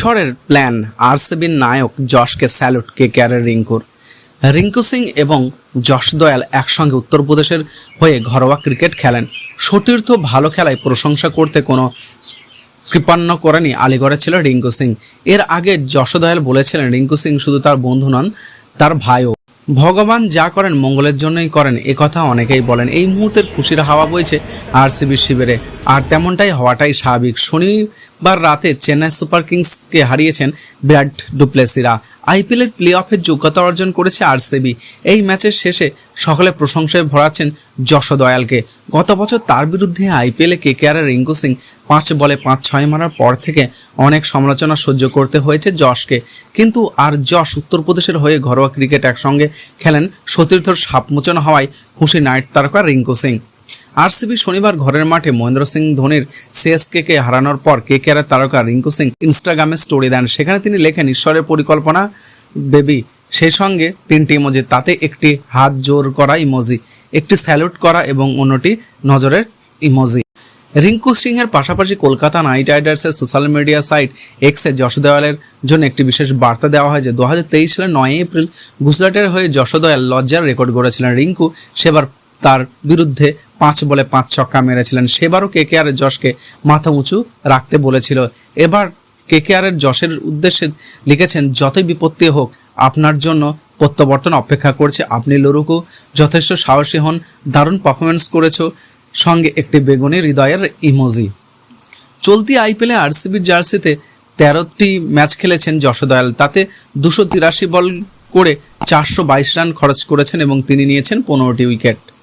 ঈশ্বরের প্ল্যান আরসিবির নায়ক যশকে স্যালুট কে কেয়ারের রিঙ্কুর রিঙ্কু সিং এবং যশ দয়াল একসঙ্গে উত্তরপ্রদেশের হয়ে ঘরোয়া ক্রিকেট খেলেন। সতীর্থ ভালো খেলায় প্রশংসা করতে কোনো কৃপান্ন করেনি আলিগড়ে ছিল রিঙ্কু সিং। এর আগে যশ দয়াল বলেছিলেন, রিঙ্কু সিং শুধু তার বন্ধু নন, তার ভাইও। ভগবান যা করেন মঙ্গলের জন্যই করেন, এ কথা অনেকেই বলেন। এই মুহূর্তের খুশির হাওয়া বইছে আরসিবির শিবিরে। আর তেমনটাই হওয়াটাই স্বাভাবিক। শনিবার রাতে চেন্নাই সুপার কিংসকে হারিয়েছেন বিরাট ডুপ্লেসিরা। আইপিএলের প্লে অফের যোগ্যতা অর্জন করেছে আরসিবি। এই ম্যাচের শেষে সকলে প্রশংসায় ভরাচ্ছেন যশোদয়ালকে গত বছর তার বিরুদ্ধে আইপিএলে কে কে আর রিঙ্কু সিং পাঁচ বলে পাঁচ ছয় মারার পর থেকে অনেক সমালোচনা সহ্য করতে হয়েছে যশকে। কিন্তু আর যশ উত্তরপ্রদেশের হয়ে ঘরোয়া ক্রিকেট একসঙ্গে খেলেন সতীর্থর সাপমোচন হওয়ায় খুশি নাইট তারকা রিঙ্কু সিং। আরসিবি শনিবার ঘরের মাঠে মহেন্দ্র সিং ধোনির সিএসকে কে হারানোর পর কে কে তারকা রিঙ্কু সিং ইনস্টাগ্রামে স্টোরি দেন। সেখানে তিনি লেখেন, ঈশ্বরের পরিকল্পনা, বেবি। সেই সঙ্গে তিনটি ইমোজি, তাতে একটি হাত জোর করা ইমোজি, একটি স্যালুট করা এবং অন্যটি নজরের ইমোজি। রিঙ্কু সিং এর পাশাপাশি কলকাতা নাইট রাইডার্সের সোশ্যাল মিডিয়া সাইট এক্সে যশোদয়ালের জন্য একটি বিশেষ বার্তা দেওয়া হয় যে দু হাজার তেইশ সালের নয় এপ্রিল গুজরাটের হয়ে যশোদয়াল লজ্জার রেকর্ড গড়েছিলেন রিঙ্কু। সেবার তার বিরুদ্ধে পাঁচ বলে পাঁচ ছক্কা মেরেছিলেন। সেবারও কে কে আরের যশকে মাথা উঁচু রাখতে বলেছিল। এবার কে কে আরের যশের উদ্দেশ্যে লিখেছেন, যতই বিপত্তি হোক, আপনার জন্য প্রত্যাবর্তন অপেক্ষা করছে। আপনি লুরুকু যথেষ্ট সাহসী হন, দারুণ পারফরমেন্স করেছ। সঙ্গে একটি বেগুনি হৃদয়ের ইমোজি চলতি আইপিএলে আরসিবির জার্সিতে তেরোটি ম্যাচ খেলেছেন যশোদয়াল। তাতে দুশো তিরাশি বল করে চারশো বাইশ রান খরচ করেছেন এবং তিনি নিয়েছেন পনেরোটি উইকেট।